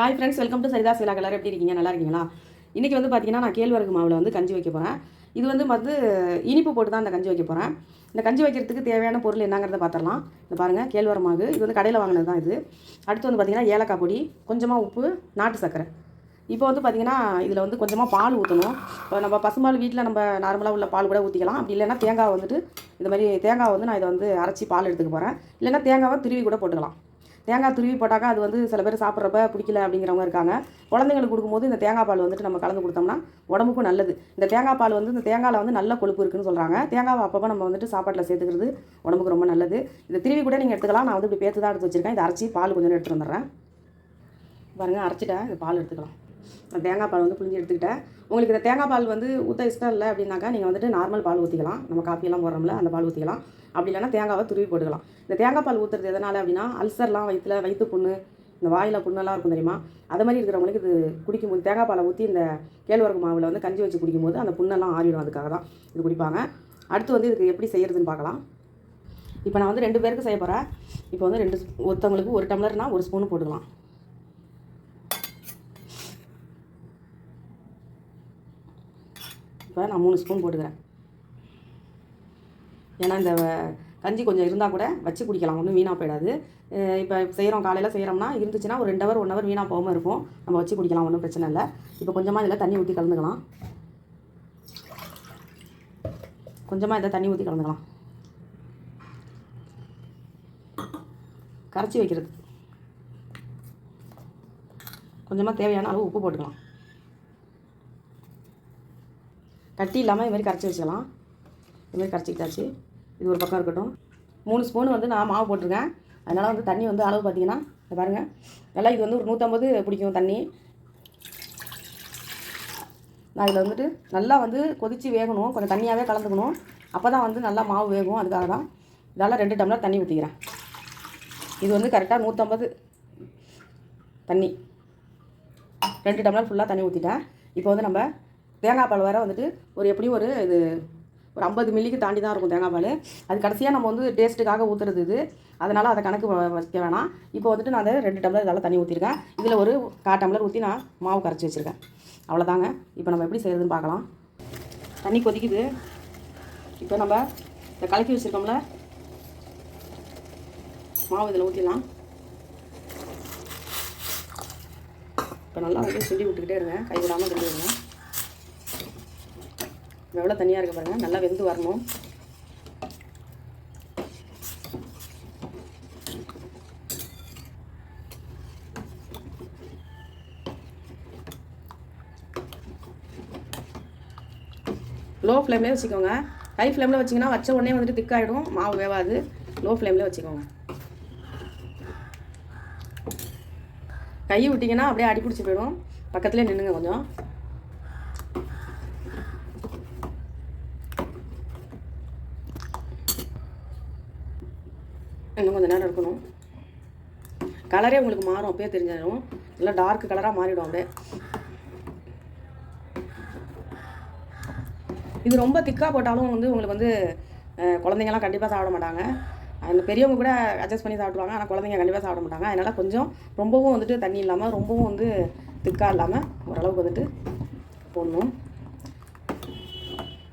Hi friends welcome to Saritha சிலா colour எப்படி இருக்கீங்க? நல்லா இருக்கீங்களா? இன்றைக்கி வந்து பார்த்தீங்கன்னா நான் கேழ்வரகு மாவில் வந்து கஞ்சி வைக்க போகிறேன் இது வந்து வந்து இனிப்பு போட்டு தான் இந்த கஞ்சி வைக்க போகிறேன் இந்த கஞ்சி வைக்கிறதுக்கு தேவையான பொருள் என்னங்கிறத பார்த்துடலாம் இந்த பாருங்கள் கேழ்வரகு மாவு. இது வந்து கடையில் வாங்கினது தான் இது. அடுத்து வந்து பார்த்திங்கன்னா ஏலக்காய் பொடி கொஞ்சமாக உப்பு நாட்டு சர்க்கரை. இப்போ வந்து பார்த்திங்கன்னா இதில் வந்து கொஞ்சமாக பால் ஊற்றணும் இப்போ நம்ம பசும்பால் வீட்டில் நம்ம நார்மலாக உள்ள பால் கூட ஊற்றிக்கலாம் அப்படி இல்லைன்னா தேங்காய் வந்துட்டு இந்த மாதிரி தேங்காய் வந்து நான் இதை வந்து அரைச்சி பால் எடுத்துக்க போகிறேன் இல்லைன்னா தேங்காவை திருவி கூட போட்டுக்கலாம். தேங்காய் துருவி போட்டாக்கா அது வந்து சில பேர் சாப்பிட்றப்ப பிடிக்கல அப்படிங்கிறவங்க இருக்காங்க. குழந்தைங்களுக்கு கொடுக்கும்போது இந்த தேங்காய் பால் வந்துட்டு நம்ம கலந்து கொடுத்தோம்னா உடம்புக்கும் நல்லது. இந்த தேங்காய் பால் வந்து இந்த தேங்காயில் வந்து நல்ல கொழுப்பு இருக்குன்னு சொல்கிறாங்க தேங்காவை அப்பப்போ நம்ம வந்துட்டு சாப்பாட்டில் சேர்த்துக்கிறது உடம்புக்கு ரொம்ப நல்லது. இந்த திருவி கூட நீங்கள் எடுத்துக்கலாம். நான் வந்து இப்படி பேத்து தான் எடுத்து வச்சிருக்கேன். இதை அரைச்சி பால் கொஞ்சம் எடுத்துகிட்டு வந்துடுறேன். பாருங்கள் அரைச்சிட்டேன். இந்த பால் எடுத்துக்கலாம். நான் தேங்காய் பால் வந்து புளிஞ்சு எடுத்துக்கிட்டேன். உங்களுக்கு இந்த தேங்காய் பால் வந்து ஊற்ற இஷ்டம் இல்லை அப்படின்னாக்கா நீங்கள் வந்துட்டு நார்மல் பால் ஊற்றிக்கலாம் நம்ம காப்பியெல்லாம் போடுறோம்ல அந்த பால் ஊற்றிக்கலாம் அப்படி இல்லைன்னா தேங்காவை துருவி போட்டுக்கலாம். இந்த தேங்காய் பால் ஊற்றுறது எதனால் அப்படின்னா அல்சர்லாம் வயிற்றுல வயிற்று புண்ணு இந்த வாயில் புண்ணெல்லாம் இருக்கும் தெரியுமா? அது மாதிரி இருக்கிறவங்களுக்கு இது குடிக்கும்போது தேங்காய் பாலை ஊற்றி இந்த கேழ்வரகு மாவில் வந்து கஞ்சி வச்சு குடிக்கும்போது அந்த புண்ணெல்லாம் ஆறிடும். அதுக்காக தான் இது குடிப்பாங்க. அடுத்து வந்து இதுக்கு எப்படி செய்கிறதுன்னு பார்க்கலாம். இப்போ நான் வந்து ரெண்டு பேருக்கு செய்ய போகிறேன் இப்போ வந்து ரெண்டு ஒருத்தவங்களுக்கு ஒரு டம்ளர்னா ஒரு ஸ்பூன் போட்டுக்கலாம். இப்போ நான் மூணு ஸ்பூன் போட்டுக்கிறேன். ஏன்னா இந்த வ- கஞ்சி கொஞ்சம் இருந்தால் கூட வச்சு குடிக்கலாம். ஒன்றும் வீணாக போயிடாது. இப்போ செய்கிறோம் காலையில் செய்கிறோம்னா இருந்துச்சுன்னா ஒரு ரெண்டு ஹவர் ஒன் ஹவர் வீணாக போகாமல் இருக்கும் நம்ம வச்சு குடிக்கலாம் ஒன்றும் பிரச்சனை இல்லை. இப்போ கொஞ்சமாக இதில் தண்ணி ஊற்றி கலந்துக்கலாம். கொஞ்சமாக இதை தண்ணி ஊற்றி கலந்துக்கலாம். கரைச்சி வைக்கிறது. கொஞ்சமாக தேவையான அளவு உப்பு போட்டுக்கலாம். கட்டி இல்லாமல் இதுமாதிரி கரைச்சி வச்சுக்கலாம். இதுமாதிரி கரைச்சிக்கிட்டாச்சு. இது ஒரு பக்கம் இருக்கட்டும். மூணு ஸ்பூன் வந்து நான் மாவு போட்டிருக்கேன். அதனால் வந்து தண்ணி வந்து அளவு பார்த்தீங்கன்னா பாருங்கள் நல்லா இது வந்து ஒரு நூற்றம்பது பிடிக்கும் தண்ணி. நான் இதில் வந்துட்டு நல்லா வந்து கொதித்து வேகணும். கொஞ்சம் தண்ணியாகவே கலந்துக்கணும். அப்போ தான் வந்து நல்லா மாவு வேகும். அதுக்காக தான் இதால் ரெண்டு டம்ளர் தண்ணி ஊற்றிக்கிறேன் இது வந்து கரெக்டாக நூற்றம்பது தண்ணி. ரெண்டு டம்ளர் ஃபுல்லாக தண்ணி ஊற்றிட்டேன் இப்போ வந்து நம்ம தேங்காய் பால் வேறு வந்துட்டு ஒரு எப்படியும் ஒரு இது ஒரு ஐம்பது மில்லிக்கு தாண்டி தான் இருக்கும் தேங்காய் பால். அது கடைசியாக நம்ம வந்து டேஸ்ட்டுக்காக ஊற்றுறது இது. அதனால் அதை கணக்கு வ- வைக்க வேணாம். இப்போ வந்துட்டு நான் அதை ரெண்டு டம்ளர் இதெல்லாம் தண்ணி ஊற்றிருக்கேன் இதில் ஒரு கா டம்ளர் ஊற்றி நான் மாவு கரைச்சி வச்சுருக்கேன். அவ்வளோதாங்க இப்போ நம்ம எப்படி செய்கிறதுன்னு பார்க்கலாம். தண்ணி கொதிக்குது. இப்போ நம்ம இதை கலக்கி வச்சுருக்கோம்ல. மாவு இதில் ஊற்றிடலாம் இப்போ நல்லா வந்து சுண்டி விட்டுக்கிட்டே இருங்க. கை விடாமல் கிண்டி எவ்வளோ தனியாக இருக்க பாருங்கள் நல்லா வெந்து வரணும். லோ ஃப்ளேம்லேயே வச்சுக்கோங்க. ஹை ஃப்ளேமில் வச்சிங்கன்னா வச்ச உடனே வந்துட்டு திக்காயிடும் மாவு வேவாது. லோ ஃப்ளேம்லேயே வச்சுக்கோங்க. கை விட்டிங்கன்னா அப்படியே அடி பிடிச்சி போயிடும். பக்கத்துலேயே நின்றுங்க கொஞ்சம். இன்னும் கொஞ்சம் நேரம் இருக்கணும். கலரே உங்களுக்கு மாறும் அப்பயே தெரிஞ்சிடும். நல்லா டார்க் கலராக மாறிடும் அப்படியே. இது ரொம்ப திக்காக போட்டாலும் வந்து உங்களுக்கு வந்து குழந்தைங்கலாம் கண்டிப்பாக சாப்பிட மாட்டாங்க. அந்த பெரியவங்க கூட அட்ஜஸ்ட் பண்ணி சாப்பிடுவாங்க ஆனால் குழந்தைங்க கண்டிப்பாக சாப்பிட மாட்டாங்க. அதனால் கொஞ்சம் ரொம்பவும் வந்துட்டு தண்ணி இல்லாமல் ரொம்பவும் வந்து திக்காக இல்லாமல் ஓரளவுக்கு வந்துட்டு போடணும்.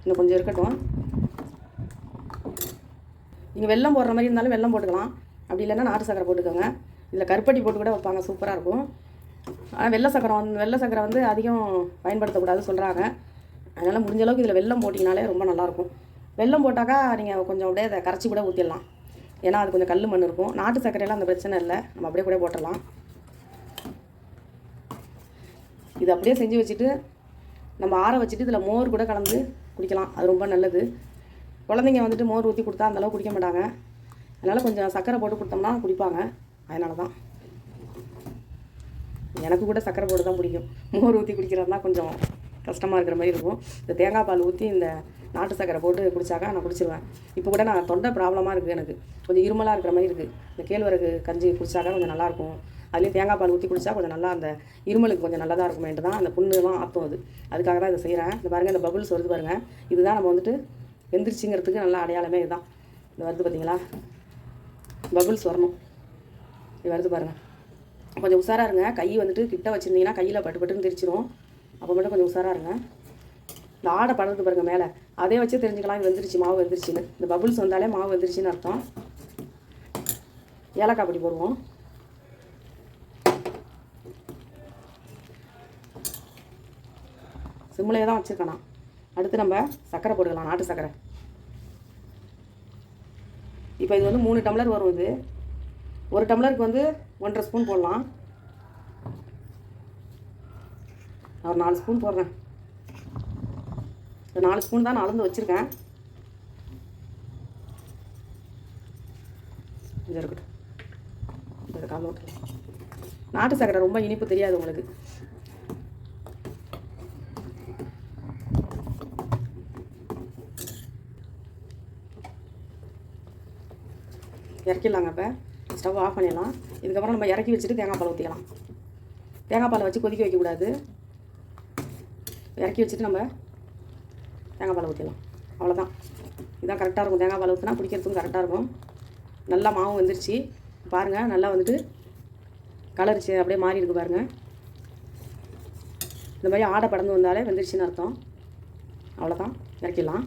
இன்னும் கொஞ்சம் இருக்கட்டும். நீங்கள் வெள்ளம் போடுற மாதிரி இருந்தாலும் வெல்லம் போட்டுக்கலாம். அப்படி இல்லைன்னா நாட்டு சக்கரை போட்டுக்கோங்க. இதில் கருப்பட்டி போட்டு கூட வைப்பாங்க. சூப்பராக இருக்கும். ஆனால் வெள்ளை சக்கரம் வந்து வெள்ளை சக்கரை வந்து அதிகம் பயன்படுத்தக்கூடாதுன்னு சொல்கிறாங்க அதனால் முடிஞ்ச அளவுக்கு இதில் வெள்ளம் போட்டிங்கனாலே ரொம்ப நல்லாயிருக்கும். வெல்லம் போட்டாக்கா நீங்கள் கொஞ்சம் அப்படியே அதை கரைச்சி கூட ஊற்றிடலாம் ஏன்னா அது கொஞ்சம் கல் மண் இருக்கும். நாட்டு சர்க்கரையெல்லாம் அந்த பிரச்சனை இல்லை. நம்ம அப்படியே கூட போட்டுடலாம். இது அப்படியே செஞ்சு வச்சுட்டு நம்ம ஆற வச்சுட்டு இதில் மோர் கூட கலந்து குடிக்கலாம். அது ரொம்ப நல்லது. குழந்தைங்க வந்துட்டு மோர் ஊற்றி கொடுத்தா அந்தளவு குடிக்க மாட்டாங்க. அதனால் கொஞ்சம் சர்க்கரை போட்டு கொடுத்தோம்னா குடிப்பாங்க. அதனால தான் எனக்கு கூட சர்க்கரை போட்டு தான் பிடிக்கும். மோர் ஊற்றி குடிக்கிறது தான் கொஞ்சம் கஷ்டமாக இருக்கிற மாதிரி இருக்கும். இந்த தேங்காய் பால் ஊற்றி இந்த நாட்டு சர்க்கரை போட்டு குடிச்சாக்கா நான் குடிச்சிருவேன். இப்போ கூட நான் தொண்டை ப்ராப்ளமாக இருக்குது எனக்கு. கொஞ்சம் இருமலாக இருக்கிற மாதிரி இருக்குது இந்த கேழ்வரகு கஞ்சி குடிச்சாக்கா கொஞ்சம் நல்லாயிருக்கும் அதுலேயும் தேங்காய் பால் ஊற்றி குடித்தா கொஞ்சம் நல்லா அந்த இருமலுக்கு கொஞ்சம் நல்லதாக இருக்குமேன்ட்டு தான் அந்த புண்ணுலாம் ஆற்றும் அது. அதுக்காக தான் இதை செய்கிறேன் இந்த பாருங்கள் இந்த பபுள்ஸ் வருது பாருங்கள் இதுதான் நம்ம வந்துட்டு வெந்திரிச்சிங்கிறதுக்கு நல்ல அடையாளமே இதுதான் இந்த வருது பார்த்தீங்களா பபுள்ஸ் வரணும். இது வருது பாருங்கள் கொஞ்சம் உஷாராக இருங்க. கை வந்துட்டு கிட்ட வச்சுருந்தீங்கன்னா கையில் பட்டு பட்டுன்னு தெரிச்சிரும். அப்போ மட்டும் கொஞ்சம் உஷாராக இருங்க. இந்த ஆடை படுறது பாருங்கள் மேலே. அதே வச்சு தெரிஞ்சுக்கலாம். இது மாவு வந்துருச்சுன்னு. இந்த பபுள்ஸ் வந்தாலே மாவு வந்துருச்சுன்னு அர்த்தம். ஏலக்காய் பொடி போடுவோம். சிம்மிலே தான் வச்சுருக்கேன் நான். அடுத்து நம்ம சர்க்கரை போட்டுக்கலாம் நாட்டு சர்க்கரை. இப்போ இது வந்து மூணு டம்ளர் வரும் இது. ஒரு டம்ளருக்கு வந்து ஒன்றரை ஸ்பூன் போடலாம். நான் ஒரு நாலு ஸ்பூன் போடுறேன். ஒரு நாலு ஸ்பூன் தான் நான் அளந்து வச்சுருக்கேன். இது இருக்கட்டும். இதை கலந்து நாட்டு சர்க்கரை ரொம்ப இனிப்பு தெரியாது உங்களுக்கு. இறக்கிடலாங்க இப்போ ஸ்டவ் ஆஃப் பண்ணிடலாம். இதுக்கப்புறம் நம்ம இறக்கி வச்சுட்டு தேங்காய் பால் ஊற்றிக்கலாம் தேங்காய் பாலை வச்சு கொதிக்க வைக்கக்கூடாது. இறக்கி வச்சுட்டு நம்ம தேங்காய் பால் ஊற்றிடலாம் அவ்வளோதான் இதான் கரெக்டாக இருக்கும். தேங்காய் பால் ஊற்றினா குடிக்கிறதுக்கும் கரெக்டாக இருக்கும். நல்லா மாவு வந்துருச்சு. பாருங்கள் நல்லா வந்துட்டு கலர் அப்படியே மாறி இருக்கு பாருங்கள் இந்த மாதிரி ஆடை படந்து வந்தாலே வெந்துருச்சுன்னு அர்த்தம். அவ்வளோதான் இறக்கிடலாம்.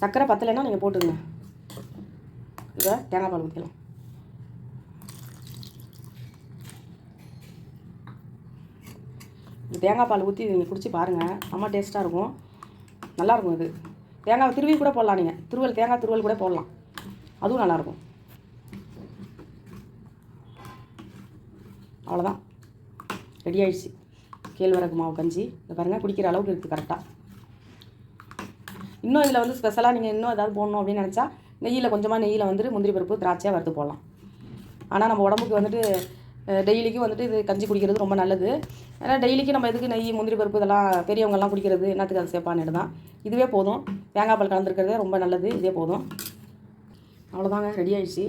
சர்க்கரை பத்தலைன்னா நீங்கள் போட்டுருங்க இதை தேங்காய் பால் ஊற்றிக்கலாம் தேங்காய் பால் ஊற்றி நீங்கள் குடிச்சு பாருங்கள் செம்ம டேஸ்ட்டாக இருக்கும். நல்லாயிருக்கும் இது தேங்காய் திருவி கூட போடலாம் நீங்கள் திருவல் தேங்காய் திருவல் கூட போடலாம். அதுவும் நல்லாயிருக்கும் அவ்வளோதான் ரெடி ஆயிடுச்சு. கேழ்வரகு மாவு கஞ்சி. இந்த பாருங்கள் குடிக்கிற அளவுக்கு இருக்குது கரெக்டாக இன்னும் இதில் வந்து ஸ்பெஷலாக நீங்கள் இன்னும் ஏதாவது போடணும் அப்படின்னு நினச்சா நெய்யில் கொஞ்சமாக நெய்யில் வந்துட்டு முந்திரி பருப்பு திராட்சையாக வறுத்து போடலாம். ஆனால் நம்ம உடம்புக்கு வந்துட்டு டெய்லிக்கும் வந்துட்டு இது கஞ்சி குடிக்கிறது ரொம்ப நல்லது. ஏன்னா டெய்லிக்கும் நம்ம எதுக்கு நெய் முந்திரி பருப்பு இதெல்லாம் பெரியவங்கெல்லாம் குடிக்கிறது என்னத்துக்கு அது சேர்ப்பான்னு தான். இதுவே போதும். தேங்காய் பால் கலந்துருக்கிறதே ரொம்ப நல்லது. இதே போதும். அவ்வளோதாங்க ரெடி ஆயிடுச்சு.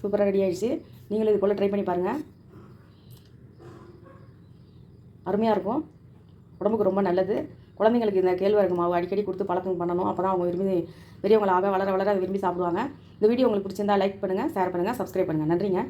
சூப்பராக ரெடி ஆகிடுச்சு நீங்களும் இது போல் ட்ரை பண்ணி பாருங்கள் அருமையாக இருக்கும். உடம்புக்கு ரொம்ப நல்லது. குழந்தைங்களுக்கு இந்த கேழ்வரகு மாவு அடிக்கடி கொடுத்து பழக்கம் பண்ணணும். அப்போ தான் அவங்க விரும்பி பெரியவங்களாக வளர வளர அதை விரும்பி சாப்பிடுவாங்க. இந்த வீடியோ உங்களுக்கு பிடிச்சிருந்தா லைக் பண்ணுங்கள் ஷேர் பண்ணுங்கள் சப்ஸ்கிரைப் பண்ணுங்கள் நன்றிங்க.